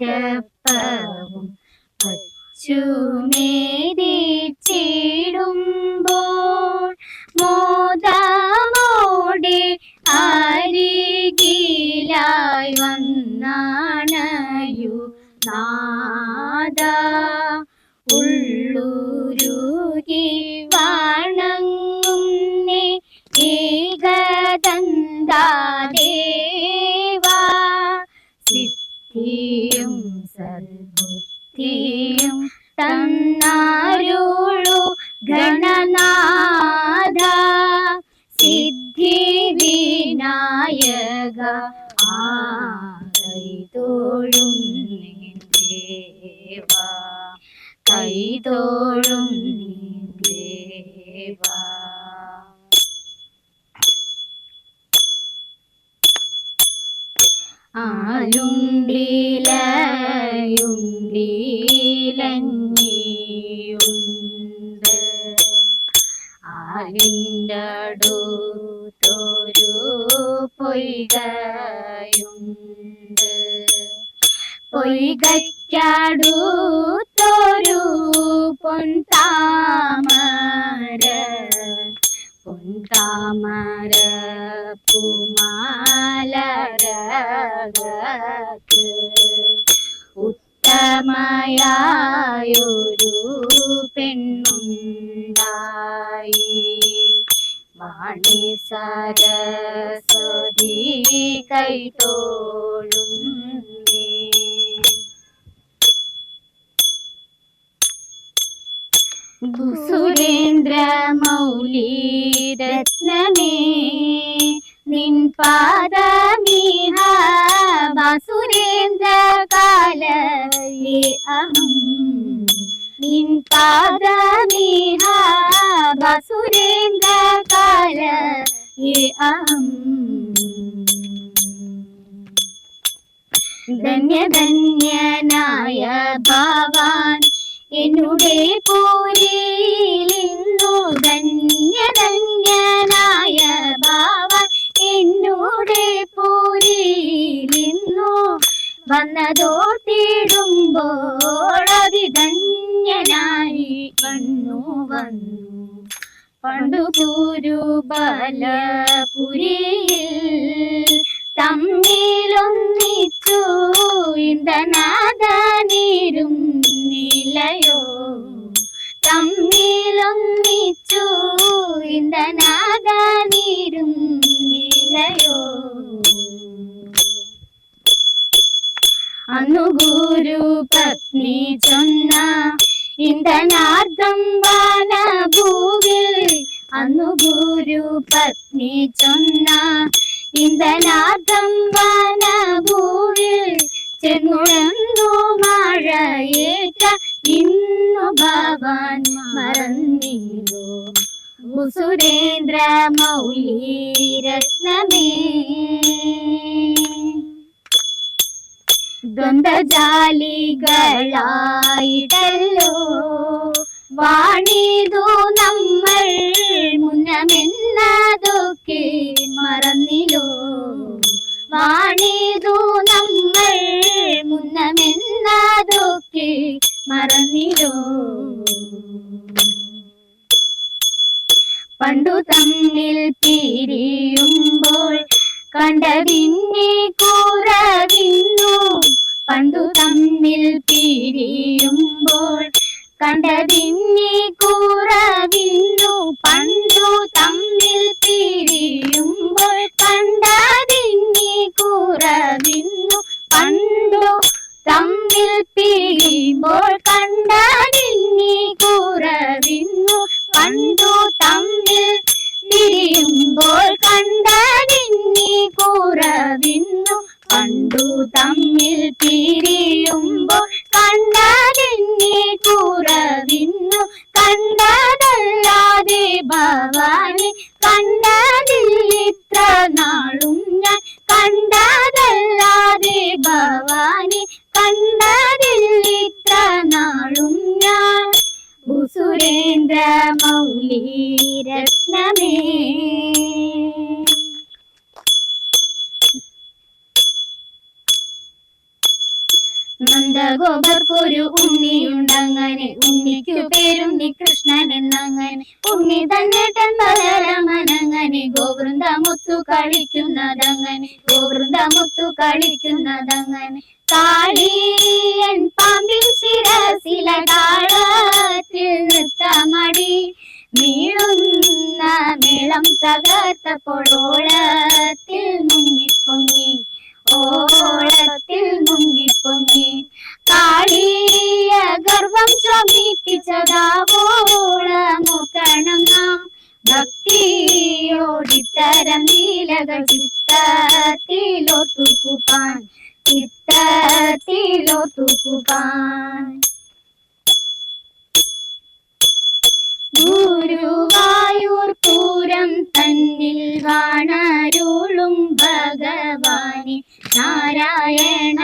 ശില്പമതിലുറ്റപ്പവും അച്ചുമേതിച്ചിടുമ്പോൾ മോദാമോടെ അരികിലായി വന്നാണയു നാദ. കൈതോഴും ദേവാ. ആലുണ്ടിലയുണ്ടിലങ്ങിയുണ്ട്. ആലിന്റടുത്തൊരു പൊയ്കയുണ്ട്. പൊയ്കയ്ക്കടുത്തൊരു പൊൻതാമര പൊന്താമര പൂമാലരകത്ത് ഉത്തമയായൊരു പെണ്ണുണ്ടായി. വാണി സരസ്വതി കൈതോഴും നീ സുരേന്ദ്ര മൗലി രത്നമേ നിൻ പാദമിഹ സുരേന്ദ്ര കാല അഹം നിൻ പാദമിഹ സുരേന്ദ്ര കാല അഹം ധന്യധന്യനായ ഭവാൻ എന്നുടെ പൂരിലിന്നു ധന്യധന്യനായ ഭവാൻ എന്നുടെ പൂരിലിന്നു വന്നതോട്ടിടുമ്പോൾ അതിധന്യനായി വന്നു വന്നു. പണ്ടു കുരുബലപുരിയിൽ തമ്മിലൊന്നിച്ചു ഇന്ദ്രനാഥനീരും നിലയോ? തമ്മിലൊന്നിച്ചു. ഇന്ദ്രനാഥനീരും നിലയോ? അനുഗുരു ഗുരു പത്നി ചൊന്ന ഇന്ദനാർദ്ദം വാനഭൂവിൽ. ഭൂവിൽ അനുഗുരു പത്നി ചൊന്ന ഇന്ദ്രനാഥം വാനഭൂവിൽ ചെന്നുഴന്നു മഴയേറ്റ ഇന്നു ഭവാൻ മറന്നിരോ സുരേന്ദ്ര മൗലി ദ്വന്ദ്ജാലികളായിട്ടല്ലോ വാണിതു നമ്മൾ കണ്ട ഉണ്ണിക്കു പേരുണ്ണി കൃഷ്ണൻ എന്നങ്ങനെ ഉണ്ണി തന്നെ ബലരമനങ്ങനെ ഗോവൃന്ദമുത്തു കളിക്കുന്നതങ്ങനെ ഗോവൃന്ദമുത്തു കളിക്കുന്നതങ്ങനെ കാളിയൻ പാമ്പിൻ ശിരസില താളത്തിൽ നൃത്തമടി. നീളുന്ന മേളം തകർത്തപ്പോൾ തന്നിൽ വാണരുളും ഭഗവാനെ. നാരായണ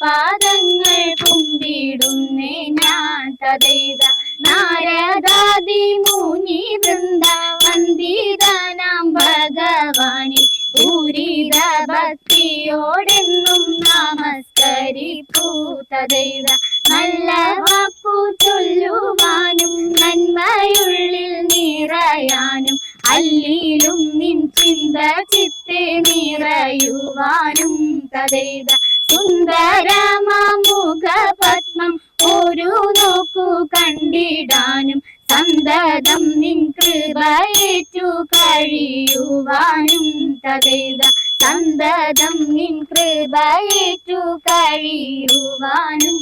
പാദങ്ങൾ കുമ്പിടുന്നേ ഞാൻ തതൈത നാരദാദി മുനി വൃന്ദ വന്ദിതനാം ഭഗവാനെ പൂരിത ഭക്തിയോടെന്നും നമസ്കരിപ്പൂ തദൈത നല്ല വാക്കു ചൊല്ലുവാനും നന്മയുള്ളിൽ നിറയാനും അല്ലിലും നിൻ ചിന്ത ചിത്തെ നിറയുവാനും തതൈത സുന്ദരമാമുഖ പത്മം ഒരു നോക്കു കണ്ടിടാനും സന്തതം നിൻ കൃപയേറ്റു കഴിയുവാനും തതൈത സന്തതം നിൻ കൃപയേറ്റു കഴിയുവാനും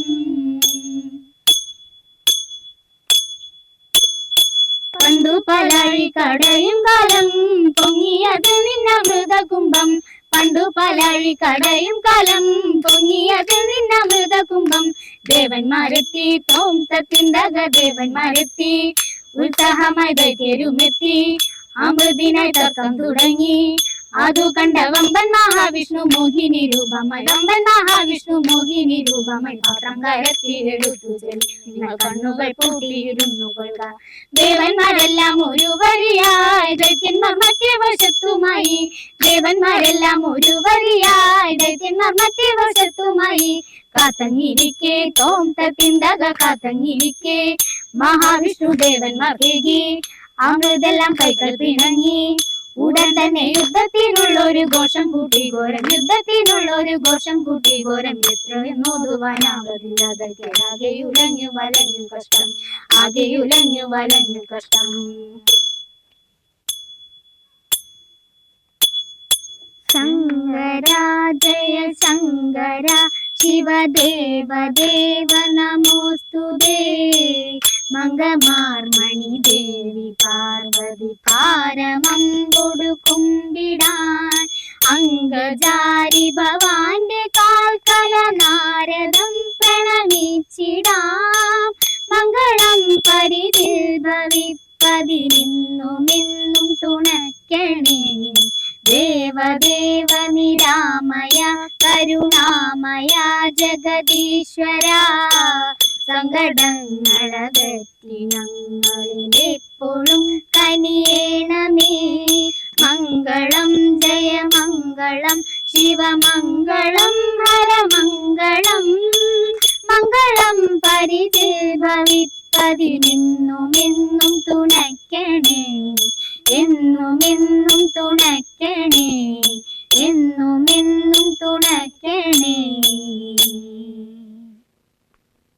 പന്തു പലഴി കടയും പലഴി കടയും കാലം പൊങ്ങിയത് നിന്നമൃതകുംഭം ദേവന്മാരെത്തി തോം തത്തിണ്ടക ദേവന്മാരെത്തി ഉത്സാഹമായി ദൈത്യരുമെത്തി അമൃതിനായി തർക്കം തുടങ്ങി. അതു കണ്ട വമ്പൻ മഹാവിഷ്ണു മോഹിനി വമ്പൻ മഹാവിഷ്ണു മോഹിനി രൂപമയ. എടുത്തു ചെല്ലി. നിങ്ങൾ കണ്ണുകൾ പൂട്ടിയിരുന്നു കൊള്ളുക. ദേവന്മാരെല്ലാം ഒരു വരിയായി ദൈത്യന്മാർ മറ്റേ വശത്തുമായി. ദേവന്മാരെല്ലാം ഒരു വരിയായി ദൈത്യന്മാർ മറ്റേ വശത്തുമായി. കാത്തങ്ങിരിക്കെ തോം തത്തിന്തക കാത്തങ്ങിരിക്കെ. മഹാവിഷ്ണു ദേവന്മാർ അമൃതെല്ലാം കൈകൾ പിണങ്ങി. ഉടൻ തന്നെ യുദ്ധത്തിനുള്ള ഒരു ഘോഷം കൂട്ടി ഘോരം യുദ്ധത്തിനുള്ള ഒരു ഘോഷം കൂട്ടി ഘോരം എത്രയും ആകെ ഉലഞ്ഞു വലഞ്ഞു കഷ്ടം ആകെ വലഞ്ഞു കഷ്ടം. ശങ്കര ജയ ശങ്കര ശിവദേവ ദേവ നമോസ്തുതേ. മംഗമാർമണി ദേവി പാർവതി പാരമം കൊടുക്കുമ്പിടാൻ. അംഗജാരി ഭവാന്റെ കാൽക്കല നാരദം പ്രണമിച്ചിടാം. മംഗളം പരിതിൽ ഭവിപ്പതിനിന്നുമെന്നും തുണയ്ക്കണേ. ദേവദേവ നിരാമയ കരുണാമയ ജഗദീശ്വര. സങ്കടങ്ങളകറ്റി ഞങ്ങളിലെപ്പോഴും കനിയേണമേ. മംഗളം ജയമംഗളം ശിവമംഗളം ഹരമംഗളം. മംഗളം പരിചേ ഭവിപ്പതിനെന്നുമെന്നും തുണയ്ക്കണേ. എന്നുമെന്നും തുണയ്ക്കണേ. എന്നുമെന്നും തുണയ്ക്കണേ.